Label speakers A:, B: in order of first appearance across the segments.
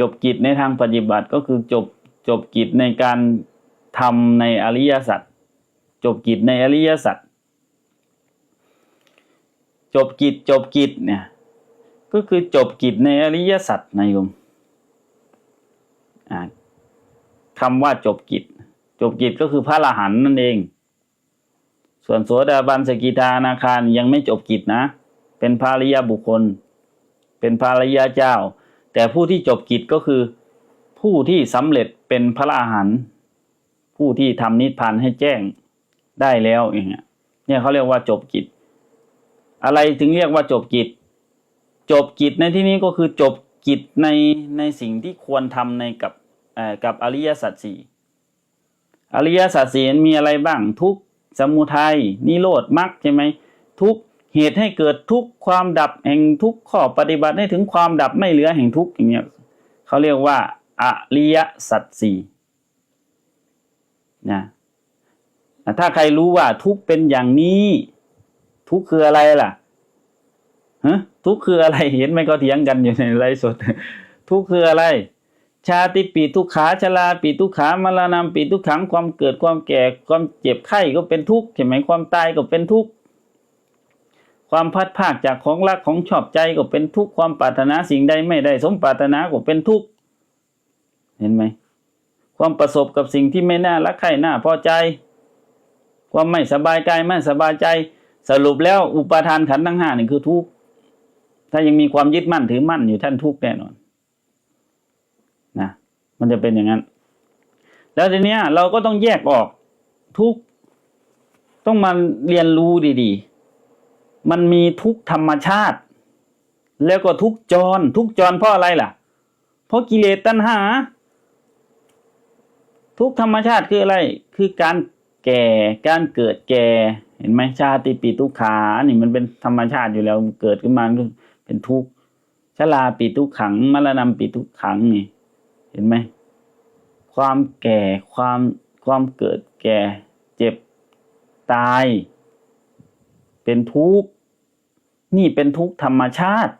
A: จบกิจในทางปฏิบัติก็คือจบจบกิจในการทำในอริยสัจจบกิจในอริยสัจจบกิจจบกิจเนี่ยก็คือจบกิจในอริยสัจนะโยมอ่าคำว่าจบกิจ จบกิจก็คือพระอรหันต์นั่นเอง ส่วนโสดาบันสกิทานาคารยังไม่จบกิจนะ เป็นพระอริยาบุคคล เป็นพระอริยาเจ้า แต่ผู้ที่จบกิจก็คือ ผู้ที่สำเร็จเป็นพระอรหันต์ผู้ที่ทำนิพพานให้แจ้งได้แล้วอย่างเงี้ยเนี่ยเขาเรียกว่าจบกิจ อะไรถึงเรียกว่าจบกิจ จบกิจในที่นี้ก็คือจบกิจในในสิ่งที่ควรทำในกับเอ่อกับอริยสัจสี่อริยสัจสี่มีอะไรบ้างทุกสมุทัยนิโรธมรรคใช่ไหมทุก เหตุให้เกิดทุกความดับแห่งทุกข้อปฏิบัติให้ถึงความดับไม่เหลือแห่งทุกอย่างเงี้ยเขาเรียกว่าอริยสัจสี่นะถ้าใครรู้ว่าทุกเป็นอย่างนี้ ทุกคืออะไรล่ะฮะทุกคืออะไรเห็นไหมเขาเถียงกันอยู่ในไลฟ์สดทุกคืออะไร ชาติปีทุกขาชราปีทุกขามรณะปีทุกขังความเกิดความแก่ความเจ็บไข้ก็เป็นทุกข์ใช่ไหมความตายก็เป็นทุกข์ ความพัดภาคจากของรักของชอบใจก็เป็นทุกข์ความปรารถนาสิ่งใดไม่ได้สมปรารถนาก็เป็นทุกข์เห็นไหมความประสบกับสิ่งที่ไม่น่ารักใคร่น่าพอใจ ความไม่สบายกายไม่สบายใจ สรุปแล้วอุปาทานขันธ์ทั้งห้านี่คือทุกข์ถ้ายังมีความยึดมั่นถือมั่นอยู่ท่านทุกข์แน่นอนนะมันจะเป็นอย่างนั้น แล้วทีเนี้ยเราก็ต้องแยกออกทุกต้องมาเรียนรู้ดี ๆ มันมีทุกธรรมชาติ แล้วก็ทุกจร ทุกจรเพราะอะไรล่ะ เพราะกิเลสตัณหา ทุกธรรมชาติคืออะไร คือการแก่การเกิดแก่ เห็นไหมชาติปีทุขานี่มันเป็นธรรมชาติอยู่แล้วเกิดขึ้นมาเป็นทุกข์ชราปีทุขังมรณะปีทุขังนี่ เห็นไหมความแก่ความความเกิดแก่เจ็บตาย เป็นทุกข์ นี่เป็นทุกข์ธรรมชาติ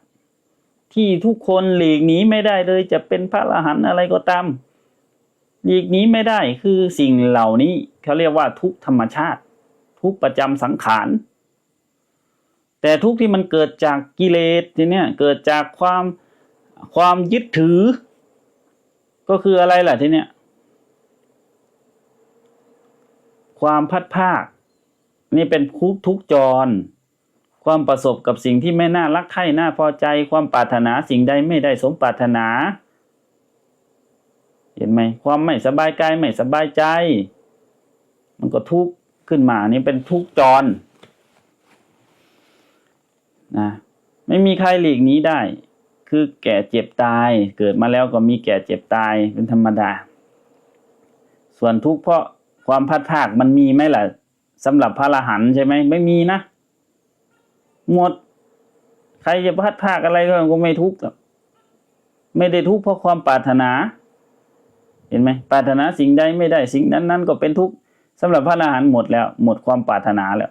A: ที่ทุกคนหลีกหนีไม่ได้เลยจะเป็นพระอรหันต์อะไรก็ตามหลีกหนีไม่ได้คือสิ่งเหล่านี้เขาเรียกว่าทุกข์ธรรมชาติ ทุกประจำสังขารแต่ทุกข์ที่มันเกิดจากกิเลสทีเนี้ยเกิดจากความความยึดถือ ก็คืออะไรล่ะทีเนี้ยความพัดภาค นี่เป็นทุกทุกจร ความประสบกับสิ่งที่ไม่น่ารักใคร่น่าพอใจ ความปรารถนาสิ่งใดไม่ได้สมปรารถนา เห็นไหมความไม่สบายกายไม่สบายใจ มันก็ทุกข์ขึ้นมานี่เป็นทุกข์จรนะไม่มีใครหลีกหนี้ได้ คือแก่เจ็บตาย เกิดมาแล้วก็มีแก่เจ็บตายเป็นธรรมดา ส่วนทุกข์เพราะความพัดภาคมันมีไหมล่ะสำหรับพระอรหันต์ใช่ไหมไม่มีนะ หมด ใครจะพัดภาคอะไรก็ก็ไม่ทุกข์ไม่ได้ทุกข์เพราะความปรารถนา เห็นไหมปรารถนาสิ่งใดไม่ได้สิ่งนั้นนั้นก็เป็นทุกข์สำหรับพระอรหันต์หมดแล้ว หมดความปรารถนาแล้ว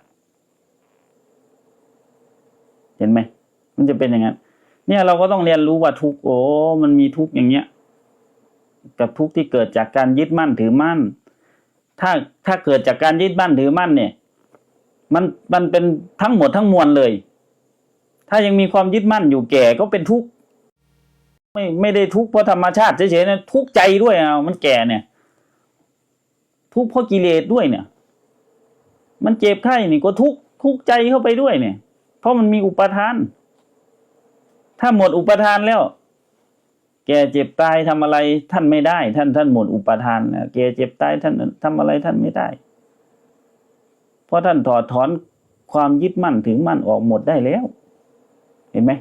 A: เห็นไหมมันจะเป็นอย่างนั้นเนี่ยเราก็ต้องเรียนรู้ว่าทุกข์โอ้มันมีทุกข์อย่างเงี้ย กับทุกข์ที่เกิดจากการยึดมั่นถือมั่น ถ้าถ้าเกิดจากการยึดมั่นถือมั่นเนี่ย มันมันเป็นทั้งหมดทั้งมวลเลย ถ้ายังมีความยึดมั่นอยู่แก่ก็เป็นทุกข์ไม่ไม่ได้ทุกข์เพราะธรรมชาติเฉยๆนะทุกข์ใจด้วยอะมันแก่เนี่ย ทุกข์เพราะกิเลสด้วยเนี่ย มันเจ็บไข้นี่ก็ทุกข์ทุกข์ใจเข้าไปด้วยเนี่ย เพราะมันมีอุปทาน ถ้าหมดอุปทานแล้ว แก่เจ็บตายทำอะไรท่านไม่ได้ ท่านท่านหมดอุปทานแก่เจ็บตายท่านทำอะไรท่านไม่ได้ เพราะท่านถอดถอนความยึดมั่นถึงมั่นออกหมดได้แล้ว เห็นไหม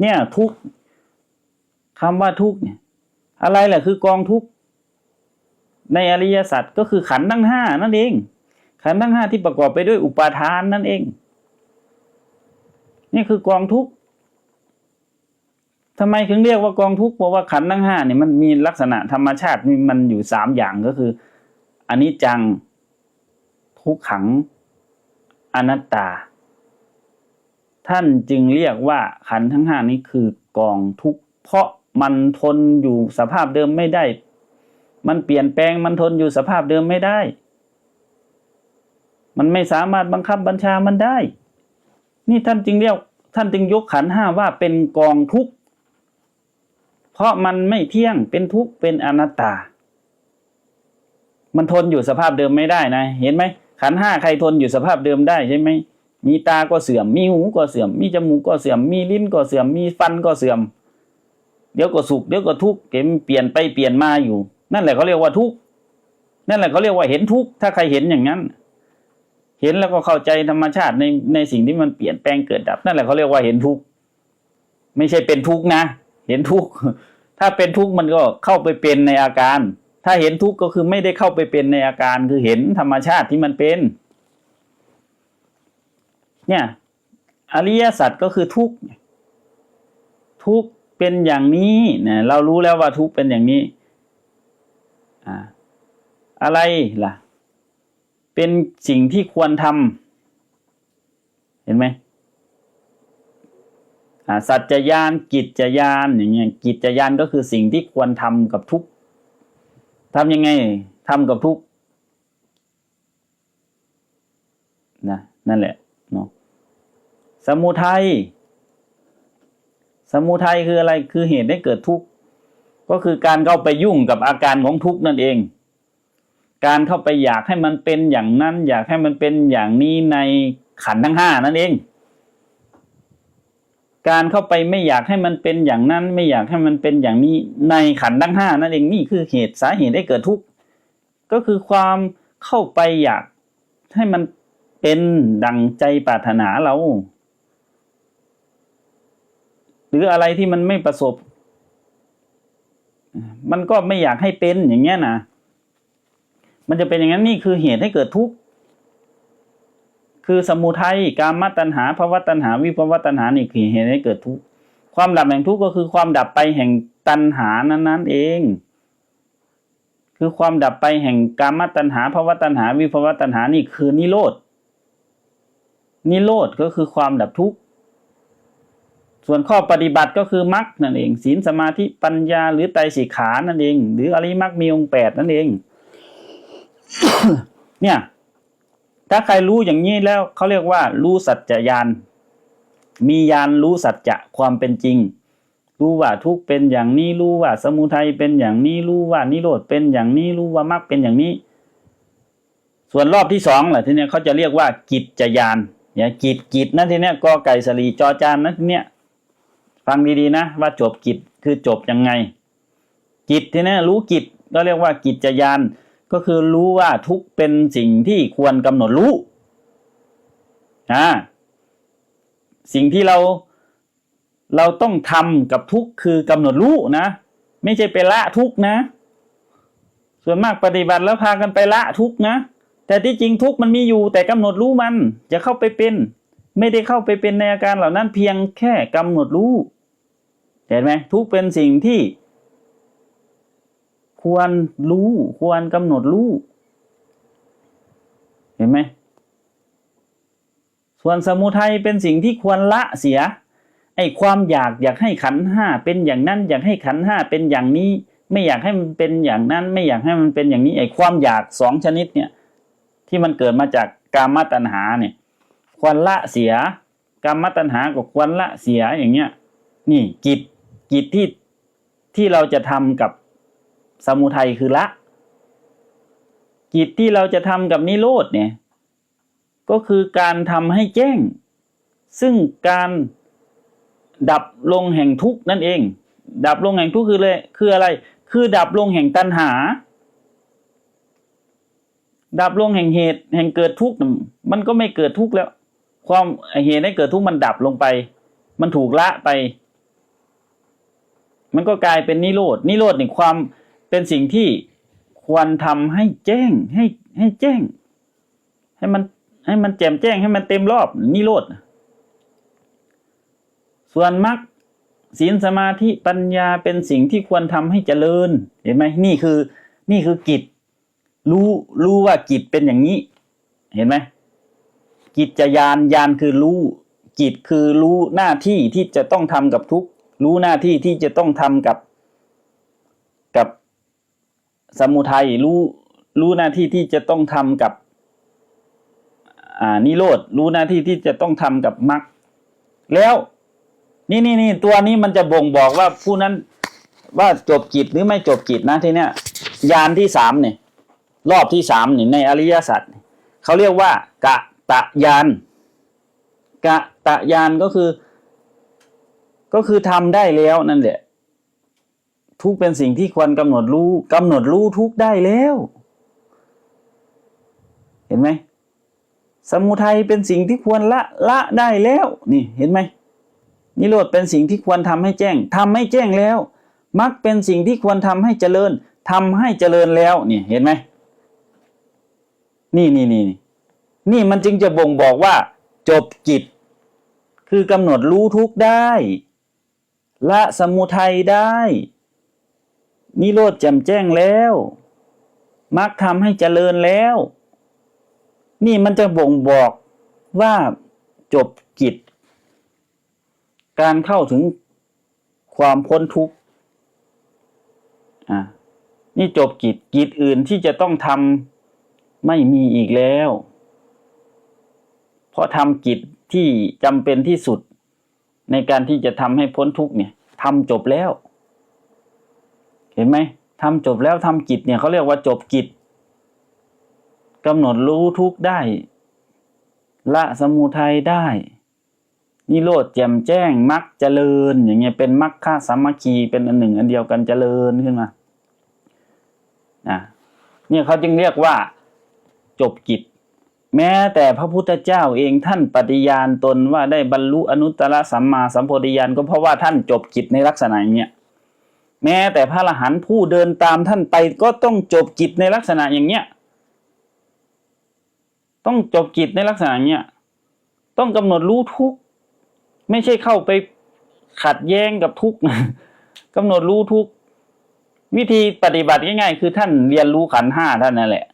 A: เนี่ยทุกคำว่าทุกเนี่ย อะไรแหละคือกองทุกในอริยสัจก็คือขันธ์ทั้งห้านั่นเอง ขันธ์ทั้งห้าที่ประกอบไปด้วยอุปาทานนั่นเอง นี่คือกองทุกทำไมถึงเรียกว่ากองทุกเพราะว่าขันธ์ทั้งห้าเนี่ยมันมีลักษณะธรรมชาติมันอยู่สามอย่างก็คืออนิจจังทุกขังอนัตตา ท่านจึงเรียกว่าขันทั้งห้านี้คือกองทุกข์เพราะมันทนอยู่สภาพเดิมไม่ได้ มันเปลี่ยนแปลงมันทนอยู่สภาพเดิมไม่ได้ มันไม่สามารถบังคับบัญชามันได้ นี่ท่านจึงเรียกท่านจึงยกขันห้าว่าเป็นกองทุกข์เพราะมันไม่เที่ยงเป็นทุกข์เป็นอนัตตา มันทนอยู่สภาพเดิมไม่ได้นะ เห็นไหมขันห้าใครทนอยู่สภาพเดิมได้ใช่ไหม มีตาก็เสื่อม มีหูก็เสื่อม มีจมูกก็เสื่อม มีลิ้นก็เสื่อม มีฟันก็เสื่อม เดี๋ยวก็สุข เดี๋ยวก็ทุกข์เก็มเปลี่ยนไปเปลี่ยนมาอยู่ นั่นแหละเขาเรียกว่าทุกข์ นั่นแหละเขาเรียกว่าเห็นทุกข์ ถ้าใครเห็นอย่างนั้น เห็นแล้วก็เข้าใจธรรมชาติในในสิ่งที่มันเปลี่ยนแปลงเกิดดับ นั่นแหละเขาเรียกว่าเห็นทุกข์ ไม่ใช่เป็นทุกข์นะ เห็นทุกข์ ถ้าเป็นทุกข์มันก็เข้าไปเป็นในอาการ ถ้าเห็นทุกข์ก็คือไม่ได้เข้าไปเป็นในอาการ คือเห็นธรรมชาติที่มันเป็น เนี่ยอริยสัจก็คือทุกข์ทุกเป็นอย่างนี้เนี่ยเรารู้แล้วว่าทุกเป็นอย่างนี้อ่าอะไรล่ะ เป็นสิ่งที่ควรทำเห็นไหมสัจจญาณกิจจญาณอย่างเงี้ยกิจจญาณก็คือสิ่งที่ควรทำกับทุกทำยังไงทำกับทุกนะนั่นแหละเนาะ สมุทัยสมุทัยคืออะไรคือเหตุให้เกิดทุกข์ก็คือการเข้าไปยุ่งกับอาการของทุกข์นั่นเอง การเข้าไปอยากให้มันเป็นอย่างนั้น อยากให้มันเป็นอย่างนี้ในขันทั้งห้านั่นเอง การเข้าไปไม่อยากให้มันเป็นอย่างนั้น ไม่อยากให้มันเป็นอย่างนี้ในขันทั้งห้านั่นเองนี่คือเหตุสาเหตุให้เกิดทุกข์ก็คือความเข้าไปอยากให้มันเป็นดังใจปรารถนาเรา หรืออะไรที่มันไม่ประสบ มันก็ไม่อยากให้เป็นอย่างเงี้ยนะมันจะเป็นอย่างนั้นนี่คือเหตุให้เกิดทุกข์คือสมุทัยกามตัณหาภวตัณหา วิภวตัณหานี่คือเหตุให้เกิดทุกข์ความดับแห่งทุกข์ก็คือความดับไปแห่งตัณหานั้นๆเอง คือความดับไปแห่งกามตัณหาภวตัณหา วิภวตัณหานี่คือนิโรธนิโรธก็คือความดับทุกข์ ส่วนข้อปฏิบัติก็คือมรรคนั่นเองศีลสมาธิปัญญาหรือไตรสิกขานั่นเอง หรืออริมรรคมีองค์แปดนั่นเอง เนี่ย ถ้าใครรู้อย่างนี้แล้วเขาเรียกว่า รู้สัจจญาณมีญาณรู้สัจจะความเป็นจริง รู้ว่าทุกเป็นอย่างนี้รู้ว่า สมุทัยเป็นอย่างนี้รู้ว่านิโรธเป็นอย่างนี้รู้ว่ามรรคเป็นอย่างนี้ ส่วนรอบที่สองแหละทีเนี้ยเขาจะเรียกว่า กิจจญาณเนี่ยกิจกิจนะทีเนี้ยกอไก่สลีจอจานนะทีเนี้ย ฟังดีๆนะว่าจบกิจคือจบยังไง กิจทีเนี้รู้กิจก็เรียกว่ากิจจญาณก็คือรู้ว่าทุกเป็นสิ่งที่ควรกำหนดรู้อ่าสิ่งที่เราเราต้องทำกับทุกคือกำหนดรู้นะ ไม่ใช่ไปละทุกนะ ส่วนมากปฏิบัติแล้วพากันไปละทุกนะ แต่ที่จริงทุกมันมีอยู่แต่กำหนดรู้มันจะเข้าไปเป็น ไม่ได้เข้าไปเป็นในอาการเหล่านั้นเพียงแค่กำหนดรู้เห็นไหมทุกเป็นสิ่งที่ ควรรู้ ควรกำหนดรู้ เห็นไหมส่วนสมุทัยเป็นสิ่งที่ควรละเสียไอ้ความอยากอยากให้ขันห้าเป็นอย่างนั้น อยากให้ขันห้าเป็นอย่างนี้ ไม่อยากให้มันเป็นอย่างนั้น ไม่อยากให้มันเป็นอย่างนี้ไอ้ความอยากสองชนิดเนี่ย ที่มันเกิดมาจากกามตัณหาเนี่ย ควรละเสียกามตัณหาก็ควรละเสียอย่างเงี้ย นี่กิจกิจที่ที่เราจะทำกับสมุทัยคือละ กิจที่เราจะทำกับนิโรธเนี่ย ก็คือการทำให้แจ้ง ซึ่งการดับลงแห่งทุกข์นั่นเอง ดับลงแห่งทุกข์คือเลยคืออะไร คือดับลงแห่งตัณหา ดับลงแห่งเหตุ แห่งเกิดทุกข์มันก็ไม่เกิดทุกข์แล้ว ความเหตุให้เกิดทุกข์มันดับลงไป มันถูกละไป มันก็กลายเป็นนิโรดนิโรธในความเป็นสิ่งที่ควรทำให้แจ้งให้ให้แจ้ง ให้มันให้มันแจ่มแจ้งให้มันเต็มรอบนิโรธส่วนมรรคศีลสมาธิปัญญาเป็นสิ่งที่ควรทำให้เจริญ เห็นไหมนี่คือ นี่คือกิจ รู้รู้ว่ากิจเป็นอย่างนี้ เห็นไหม กิจยานยานคือรู้กิจคือรู้หน้าที่ที่จะต้องทำกับทุกรู้หน้าที่ที่จะต้องทำกับ กับสมุทัยรู้รู้หน้าที่ที่จะต้องทำกับอ่านิโรธรู้หน้าที่ที่จะต้องทำกับมรรคแล้วนี่นี่นี่ตัวนี้มันจะบ่งบอกว่าผู้นั้นว่าจบกิจหรือไม่จบกิจนะทีเนี้ยยานที่สามเนี่ยรอบที่สามนี่ในอริยสัจเขาเรียกว่ากะ ตะยานกะตะยานก็คือ ก็คือทำได้แล้วนั่นแหละ ทุกเป็นสิ่งที่ควรกำหนดรู้กำหนดรู้ทุกได้แล้ว เห็นไหมสมุทัยเป็นสิ่งที่ควรละละได้แล้ว นี่เห็นไหมนิโรธเป็นสิ่งที่ควรทำให้แจ้งทำให้แจ้งแล้วมรรคเป็นสิ่งที่ควรทำให้เจริญทำให้เจริญแล้วนี่เห็นไหมนี่นี่นี่ นี่มันจึงจะบ่งบอกว่า จบกิจ คือกำหนดรู้ทุกได้ ละสมุทัยได้นิโรธแจ่มแจ้งแล้วมรรคทำให้เจริญแล้ว นี่มันจะบ่งบอกว่าจบกิจ การเข้าถึงความพ้นทุกข์อ่านี่จบกิจกิจอื่นที่จะต้องทำไม่มีอีกแล้ว เพราะทำกิจที่จำเป็นที่สุดในการที่จะทำให้พ้นทุกเนี่ยทำจบแล้ว เห็นไหมทำจบแล้วทำกิจเนี่ยเขาเรียกว่าจบกิจกำหนดรู้ทุกได้ ละสมุทัยได้นิโรธแจ่มแจ้งมรรคเจริญ อย่างเงี้ยเป็นมรรคสามัคคีเป็นอันหนึ่ง อันเดียวกันเจริญขึ้นมานะเนี่ยเขาจึงเรียกว่าจบกิจ แม้แต่พระพุทธเจ้าเองท่านปฏิญาณตนว่าได้บรรลุอนุตตรสัมมาสัมโพธิญาณก็เพราะว่าท่านจบกิจในลักษณะอย่างเนี้ยแม้แต่พระอรหันต์ผู้เดินตามท่านไปก็ต้องจบกิจในลักษณะอย่างเนี้ยต้องจบกิจในลักษณะเนี้ยต้องกำหนดรู้ทุกไม่ใช่เข้าไปขัดแย้งกับทุกข์กำหนดรู้ทุกวิธีปฏิบัติง่ายๆ คือท่านเรียนรู้ขันห้าท่านนั่นแหละ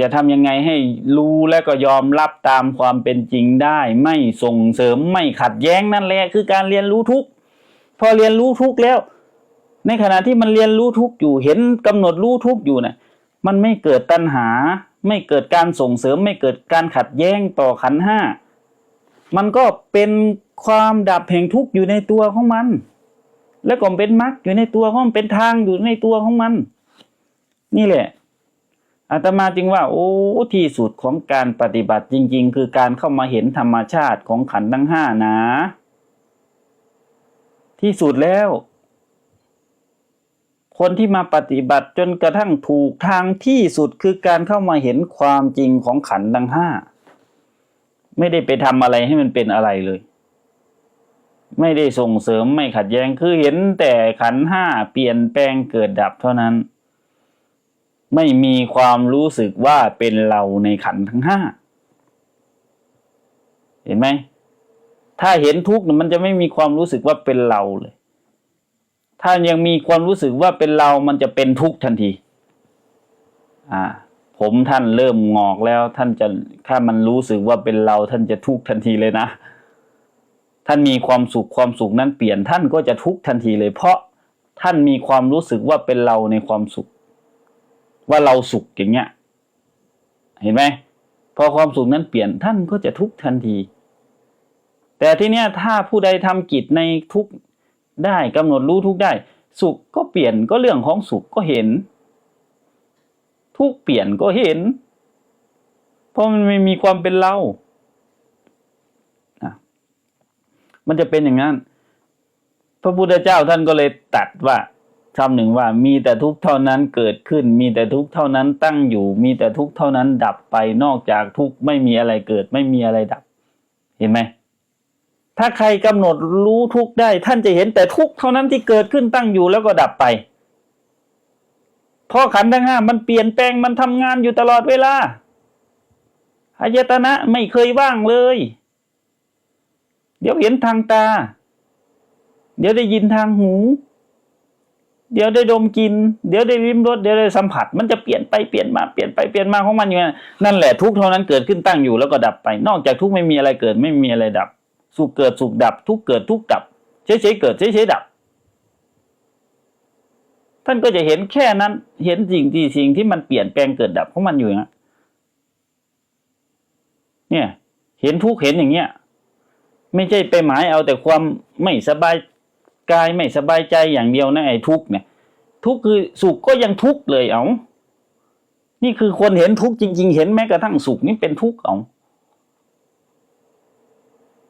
A: จะทำยังไงให้รู้และก็ยอมรับตามความเป็นจริงได้ ไม่ส่งเสริมไม่ขัดแย้งนั่นแหละคือการเรียนรู้ทุกพอเรียนรู้ทุกแล้ว ในขณะที่มันเรียนรู้ทุกอยู่เห็นกำหนดรู้ทุกอยู่นะมันไม่เกิดตัณหา ไม่เกิดการส่งเสริม ไม่เกิดการขัดแย้งต่อขันห้ามันก็เป็นความดับแห่งทุกข์อยู่ในตัวของมัน แล้วก็เป็นมรรคอยู่ในตัวของมันเป็นทางอยู่ในตัวของมัน นี่แหละ อาตมาจึงว่าโอ้ที่สุดของการปฏิบัติจริง ๆ คือการเข้ามาเห็นธรรมชาติของขันธ์ทั้งห้านะ ที่สุดแล้ว คนที่มาปฏิบัติจนกระทั่งถูกทางที่สุดคือการเข้ามาเห็นความจริงของขันธ์ทั้งห้าไม่ได้ไปทำอะไรให้มันเป็นอะไรเลย ไม่ได้ส่งเสริมไม่ขัดแย้งคือเห็นแต่ขันธ์ห้าเปลี่ยนแปลงเกิดดับเท่านั้น ไม่มีความรู้สึกว่าเป็นเราในขันทั้งห้าเห็นไหมถ้าเห็นทุกข์มันจะไม่มีความรู้สึกว่าเป็นเราเลย ถ้ายังมีความรู้สึกว่าเป็นเรามันจะเป็นทุกข์ทันที อ่า ผมท่านเริ่มงอกแล้วท่านจะถ้ามันรู้สึกว่าเป็นเรา ท่านจะทุกข์ทันทีเลยนะ ท่านมีความสุขความสุขนั้นเปลี่ยนท่านก็จะทุกข์ทันทีเลย เพราะท่านมีความรู้สึกว่าเป็นเราในความสุข ว่าเราสุขอย่างเงี้ย เห็นไหมพอความสุขนั้นเปลี่ยนท่านก็จะทุกข์ทันที แต่ที่เนี้ยถ้าผู้ใดทำกิจในทุกได้กำหนดรู้ทุกได้ สุขก็เปลี่ยนก็เรื่องของสุขก็เห็น ทุกเปลี่ยนก็เห็น เพราะมันไม่มีความเป็นเราอะมันจะเป็นอย่างนั้น พระพุทธเจ้าท่านก็เลยตัดว่า คำหนึ่งว่ามีแต่ทุกข์เท่านั้นเกิดขึ้น มีแต่ทุกข์เท่านั้นตั้งอยู่ มีแต่ทุกข์เท่านั้นดับไปนอกจากทุกข์ไม่มีอะไรเกิด ไม่มีอะไรดับ เห็นไหมถ้าใครกำหนดรู้ทุกข์ได้ ท่านจะเห็นแต่ทุกข์เท่านั้นที่เกิดขึ้นตั้งอยู่แล้วก็ดับไปเพราะขันธ์ทั้งห้ามันเปลี่ยนแปลงมันทำงานอยู่ตลอดเวลาอายตนะไม่เคยว่างเลย เดี๋ยวเห็นทางตา เดี๋ยวได้ยินทางหู เดี๋ยวได้ดมกิน เดี๋ยวได้ลิ้มรสเดี๋ยวได้สัมผัส มันจะเปลี่ยนไปเปลี่ยนมาเปลี่ยนไปเปลี่ยนมาของมันอยู่นั่นนั่นแหละทุกข์เท่านั้นเกิดขึ้นตั้งอยู่แล้วก็ดับไป นอกจากทุกข์ไม่มีอะไรเกิดไม่มีอะไรดับ สุขเกิดสุขดับ ทุกข์เกิดทุกข์ดับเฉยๆเกิดเฉยๆดับ ท่านก็จะเห็นแค่นั้น เห็นสิ่งที่สิ่งที่มันเปลี่ยนแปลงเกิดดับของมันอยู่างนั้เนี่ย เห็นทุกข์เห็นอย่างเงี้ย ไม่ใช่ไปหมายเอาแต่ความไม่สบายกายไม่สบายใจอย่างเดียวนะไอ้ทุกข์เนี่ย ทุกข์คือสุขก็ยังทุกข์เลยเอานี่คือคนเห็นทุกข์จริง ๆ เห็นแม้กระทั่งสุขนี่เป็นทุกข์เอา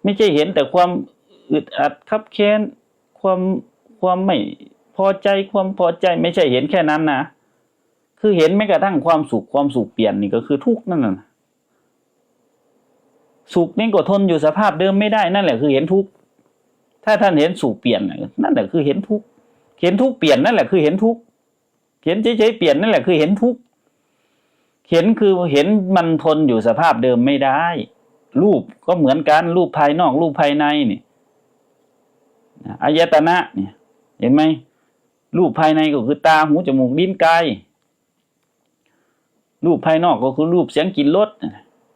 A: ไม่ใช่เห็นแต่ความอึดอัดคับแค้นความความไม่พอใจความพอใจไม่ใช่เห็นแค่นั้นนะคือเห็นแม้กระทั่งความสุขความสุขเปลี่ยนนี่ก็คือทุกข์นั่นน่ะสุขนี่ก็ทนอยู่สภาพเดิมไม่ได้นั่นแหละคือเห็นทุกข์ถ้าท่านเห็นสุขเปลี่ยนนั่นแหละคือเห็นทุกข์ เห็นทุกเปลี่ยนนั่นแหละคือเห็นทุกเห็นเฉยๆเปลี่ยนนั่นแหละคือเห็นทุกเห็นคือเห็นมันทนอยู่สภาพเดิมไม่ได้ รูปก็เหมือนกันรูปภายนอกรูปภายในนี่อายตนะเนี่ยเห็นไหมรูปภายในก็คือตาหูจมูกลิ้นกายรูปภายนอกก็คือรูปเสียงกลิ่นรส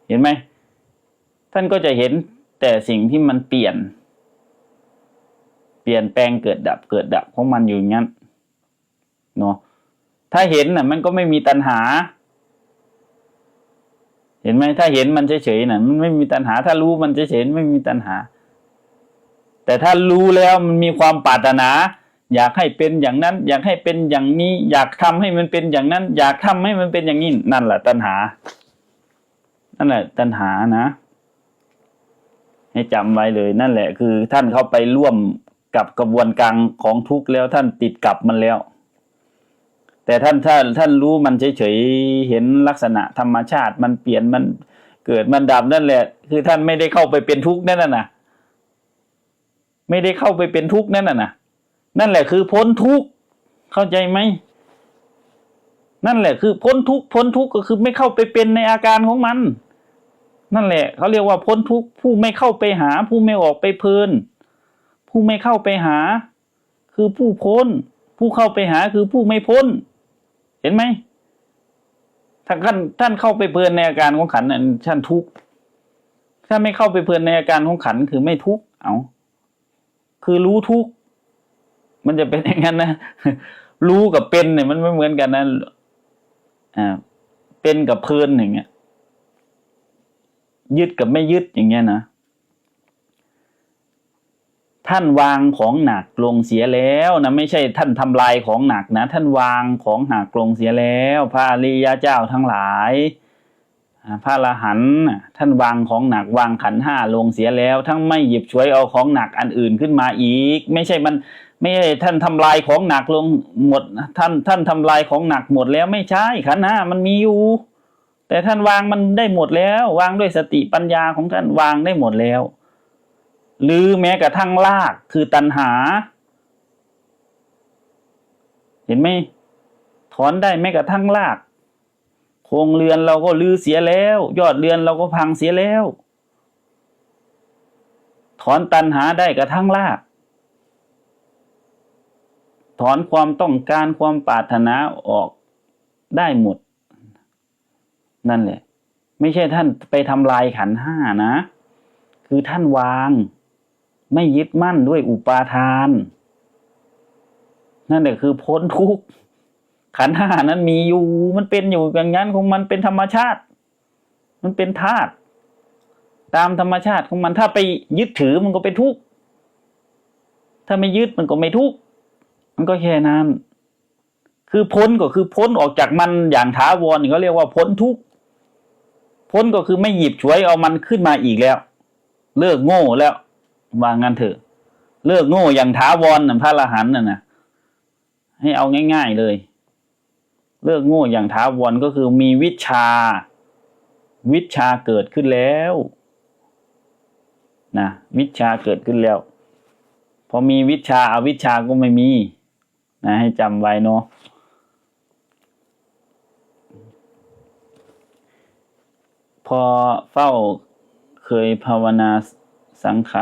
A: เห็นไหมท่านก็จะเห็นแต่สิ่งที่มันเปลี่ยน เปลี่ยนแปลงเกิดดับเกิดดับของมันอยู่อย่างนั้นเนาะถ้าเห็นน่ะ มันก็ไม่มีตัณหา เห็นไหมถ้าเห็นมันเฉยๆน่ะ มันไม่มีตัณหา ถ้ารู้มันเฉยๆไม่มีตัณหา แต่ถ้ารู้แล้วมันมีความปรารถนา อยากให้เป็นอย่างนั้น อยากให้เป็นอย่างนี้ อยากทำให้มันเป็นอย่างนั้น อยากทำให้มันเป็นอย่างนี้นั่นแหละตัณหา นั่นแหละ ตัณหานะให้จำไว้เลยนั่นแหละ คือท่านเข้าไปร่วม กับกระบวนการของทุกข์แล้วท่านติดกับมันแล้ว แต่ท่านถ้าท่านรู้มันเฉยๆเห็นลักษณะธรรมชาติมันเปลี่ยนมันเกิดมันดับนั่นแหละ คือท่านไม่ได้เข้าไปเป็นทุกข์นั่นน่ะนะไม่ได้เข้าไปเป็นทุกข์นั่นน่ะนะนั่นแหละคือพ้นทุกข์เข้าใจไหมนั่นแหละคือพ้นทุกข์พ้นทุกข์ก็คือไม่เข้าไปเป็นในอาการของมัน นั่นแหละเขาเรียกว่าพ้นทุกข์ผู้ไม่เข้าไปหาผู้ไม่ออกไปเพลิน ผู้ไม่เข้าไปหา คือผู้พ้น ผู้เข้าไปหาคือผู้ไม่พ้น เห็นไหมถ้าท่านท่านเข้าไปเพลินในอาการของขันนั้นท่านทุกข์ถ้าไม่เข้าไปเพลินในอาการของขันคือไม่ทุกข์เอาคือรู้ทุกข์มันจะเป็นอย่างนั้นนะรู้กับเป็นเนี่ยมันไม่เหมือนกันนะอ่าเป็นกับเพลินอย่างเงี้ยยึดกับไม่ยึดอย่างเงี้ยนะ ท่านวางของหนักลงเสียแล้วนะไม่ใช่ท่านทำลายของหนักนะ ท่านวางของหนักลงเสียแล้ว พระอริยเจ้าทั้งหลายพระอรหันท่านวางของหนักวางขันห้าลงเสียแล้ว ทั้งไม่หยิบฉวยเอาของหนักอันอื่นขึ้นมาอีก ไม่ใช่มันไม่ใช่ท่านทำลายของหนักลงหมดท่านท่านทำลายของหนักหมดแล้วไม่ใช่ขันห้ามันมีอยู่ แต่ท่านวางมันได้หมดแล้ว วางด้วยสติปัญญาของท่านวางได้หมดแล้ว หรือแม้กระทั่งลากคือตัณหา เห็นไหมถอนได้แม้กระทั่งลาก โครงเรือนเราก็ลือเสียแล้ว ยอดเรือนเราก็พังเสียแล้ว ถอนตัณหาได้กระทั่งลากถอนความต้องการความปรารถนาออกได้หมด นั่นแหละ ไม่ใช่ท่านไปทำลายขันห้านะ คือท่านวาง ไม่ยึดมั่นด้วยอุปาทาน นั่นแหละคือพ้นทุกข์ขันห้านั้นมีอยู่มันเป็นอยู่อย่างนั้นของมันเป็นธรรมชาติ มันเป็นธาตุตามธรรมชาติของมันถ้าไปยึดถือมันก็เป็นทุกข์ถ้าไม่ยึดมันก็ไม่ทุกข์มันก็แค่นั้น คือพ้นก็คือพ้นออกจากมันอย่างถาวรนี่เขาเรียกว่าพ้นทุกข์พ้นก็คือไม่หยิบฉวยเอามันขึ้นมาอีกแล้ว เลิกโง่แล้ว ว่างั้นเถอะ เลิกโง่อย่างถาวรน่ะพระอรหันน่ะนะให้เอาง่าย ๆเลย เลิกโง่อย่างถาวรก็คือมีวิชา วิชาเกิดขึ้นแล้วนะวิชาเกิดขึ้นแล้ว พอมีวิชาอาวิชาก็ไม่มีนะให้จำไว้เนาะพอเฝ้าเคยภาวนาสังขาร